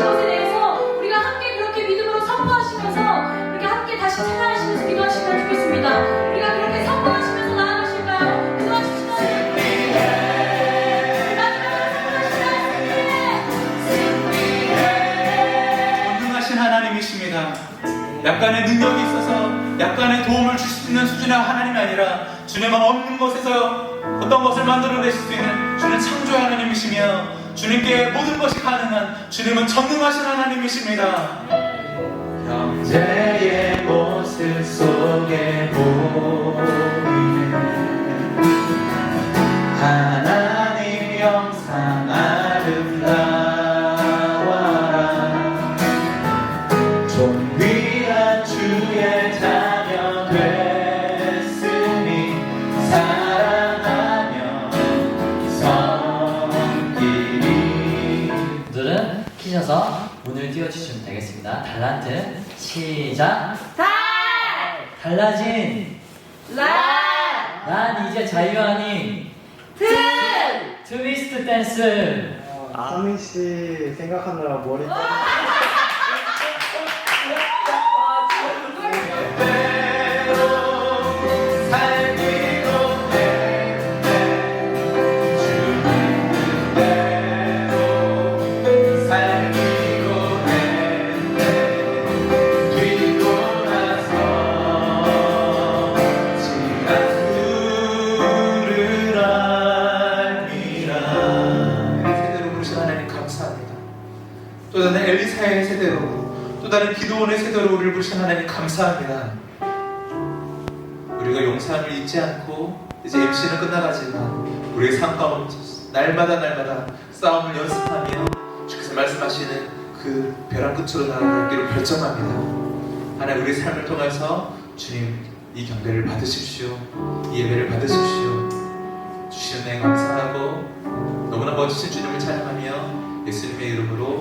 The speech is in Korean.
치워지 대해서 우리가 함께 그렇게 믿음으로 선포하시면서 함께 다시 찬양하시면서 기도하시면 좋겠습니다. 우리가 그렇게 선포하시면서 나아가실까요? 기도하시면 전능하신 하나님이십니다. 약간의 능력이 있어서 약간의 도움을 주실 수 있는 수준의 하나님이 아니라 주님은 없는 것에서 어떤 것을 만들어내실 수 있는 주는 창조의 하나님이십니다. 주님께 모든 것이 가능한 주님은 전능하신 하나님이십니다. 형제의 모습 속에 보 키셔서 문을 띄워주시면 되겠습니다. 달란트 시작. 달! 달라진 라! 난 이제 자유하니 트! 트위스트 댄스. 아, 상민 씨 생각하느라 머리 또 다른 엘리사의 세대로 또 다른 기도원의 세대로 우리를 부르신 하나님 감사합니다. 우리가 용서함을 잊지 않고 이제 MC는 끝나가지만 우리의 삶 가운데 날마다 날마다 싸움을 연습하며 주께서 말씀하시는 그 벼랑 끝으로 나아가기를 결정합니다. 하나님 우리 삶을 통해서 주님 이 경배를 받으십시오. 이 예배를 받으십시오. 주시는 내 감사하고 너무나 멋지신 주님을 찬양하며 예수님의 이름으로.